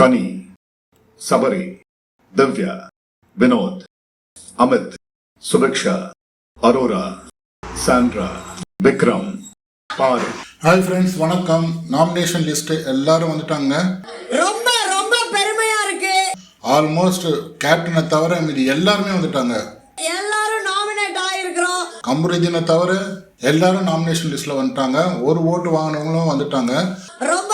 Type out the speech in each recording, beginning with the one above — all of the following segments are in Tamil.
Kani Sabari Divya Vinod Amit Subiksha Aurora Sandra Vikram Paaru. Hi friends வணக்கம். நாமினேஷன் லிஸ்ட்டு எல்லாரும் வந்துட்டாங்க. ரொம்ப ரொம்ப பெருமையா இருக்கு. ஆல்மோஸ்ட் கேப்டனை தவிர மீதி எல்லாருமே வந்துட்டாங்க. எல்லாரும் நாமினேட் ஆயிருக்கிறோம். கம்பரிஜனை தவிர எல்லாரும் நாமினேஷன் லிஸ்ட்டில் வந்துட்டாங்க. ஒரு ஓட்டு வாங்கினவங்களும் வந்துட்டாங்க. ரொம்ப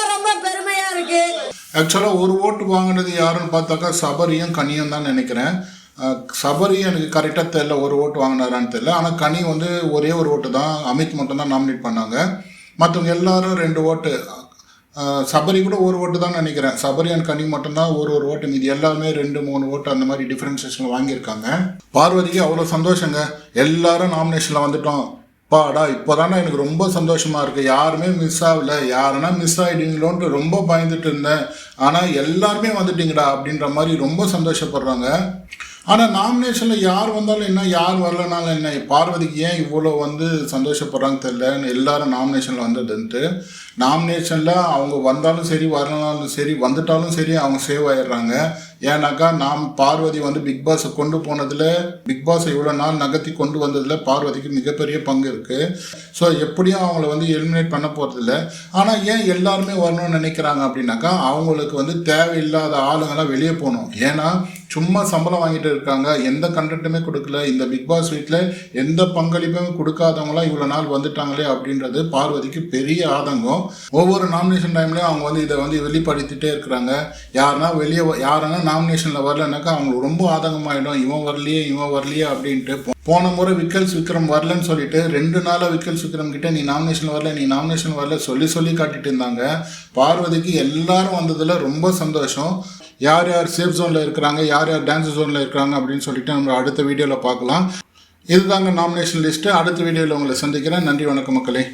ஆக்சுவலாக ஒரு ஓட்டு வாங்கினது யாருன்னு பார்த்தாக்கா சபரியும் கனியும் தான் நினைக்கிறேன். சபரியும் சபரி எனக்கு கரெக்டாக தெரில ஒரு ஓட்டு வாங்கினாரான்னு தெரில ஆனால் கனி வந்து ஒரே ஒரு ஓட்டு தான் அமித் மட்டும்தான் நாமினேட் பண்ணாங்க. மற்றவங்க எல்லாரும் ரெண்டு ஓட்டு. சபரி கூட ஒரு ஓட்டு தான் நினைக்கிறேன். சபரி அண்ட் கனி மட்டும்தான் ஒரு ஒரு ஓட்டு. மீதி எல்லாமே ரெண்டு மூணு ஓட்டு அந்த மாதிரி டிஃப்ரென்சேஷன் வாங்கியிருக்காங்க. பார்வதிக்கு அவ்வளோ சந்தோஷங்க. எல்லாரும் நாமினேஷனில் வந்துட்டோம். பாடா இப்போதானே எனக்கு ரொம்ப சந்தோஷமா இருக்கு. யாருமே மிஸ் ஆகல. யாருன்னா மிஸ் ஆகிட்டீங்களோன்ட்டு ரொம்ப பயந்துட்டு இருந்தேன். ஆனால் எல்லாருமே வந்துட்டீங்கடா அப்படின்ற மாதிரி ரொம்ப சந்தோஷப்படுறாங்க. ஆனால் நாமினேஷனில் யார் வந்தாலும் என்ன யார் வரலனாலும் என்ன? பார்வதிக்கு ஏன் இவ்வளோ வந்து சந்தோஷப்படுறாங்க தெரியல எல்லாரும் நாமினேஷனில் வந்ததுன்ட்டு நாமினேஷனில் அவங்க வந்தாலும் சரி வரலனாலும் சரி வந்துட்டாலும் சரி அவங்க சேவ் ஆயிடுறாங்க. ஏன்னாக்கா நாம் பார்வதி வந்து பிக் பாஸை கொண்டு போனதில் பிக் பாஸை இவ்வளோ நாள் நகர்த்தி கொண்டு வந்ததில் பார்வதிக்கு மிகப்பெரிய பங்கு இருக்குது ஸோ எப்படியும் அவங்கள வந்து எலிமினேட் பண்ண போகிறதில்ல ஆனால் ஏன் எல்லாருமே வரணும்னு நினைக்கிறாங்க அப்படின்னாக்கா அவங்களுக்கு வந்து தேவையில்லாத ஆளுங்களாம் வெளியே போகணும். ஏன்னா சும்மா சம்பளம் வாங்கிட்டு இருக்காங்க எந்த கண்டென்ட்டுமே கொடுக்கல இந்த பிக் பாஸ் வீட்டில் எந்த பங்களிப்புமே கொடுக்காதவங்களாம் இவ்வளோ நாள் வந்துட்டாங்களே அப்படின்றது பார்வதிக்கு பெரிய ஆதங்கம். ஒவ்வொரு நாமினேஷன் டைம்லேயும் அவங்க வந்து இதை வந்து வெளிப்படுத்திட்டே இருக்கிறாங்க. யாருன்னா வெளியே யாருன்னா நாமினேஷனில் வரலனாக்கா அவங்களுக்கு ரொம்ப ஆதங்கமாயிடும். இவன் வரலையே இவன் வரலையே அப்படின்ட்டு. போன முறை விக்கல்ஸ் விக்ரம் வரலன்னு சொல்லிட்டு ரெண்டு நாளாக விக்கல்ஸ் விக்ரம் கிட்ட நீ நாமினேஷன் வரல நீ நாமினேஷன் வரல சொல்லி சொல்லி காட்டிட்டு இருந்தாங்க. பார்வதிக்கு எல்லாரும் வந்ததில் ரொம்ப சந்தோஷம். யார் யார் சேஃப் ஜோனில் இருக்கிறாங்க யார் யார் டான்ஸ் ஜோனில் இருக்கிறாங்க அப்படின்னு சொல்லிட்டு நம்ம அடுத்த வீடியோவில் பார்க்கலாம். இதுதாங்க நாமினேஷன் லிஸ்ட்டு அடுத்த வீடியோவில் உங்களை சந்திக்கிறேன். நன்றி வணக்கம் மக்களே.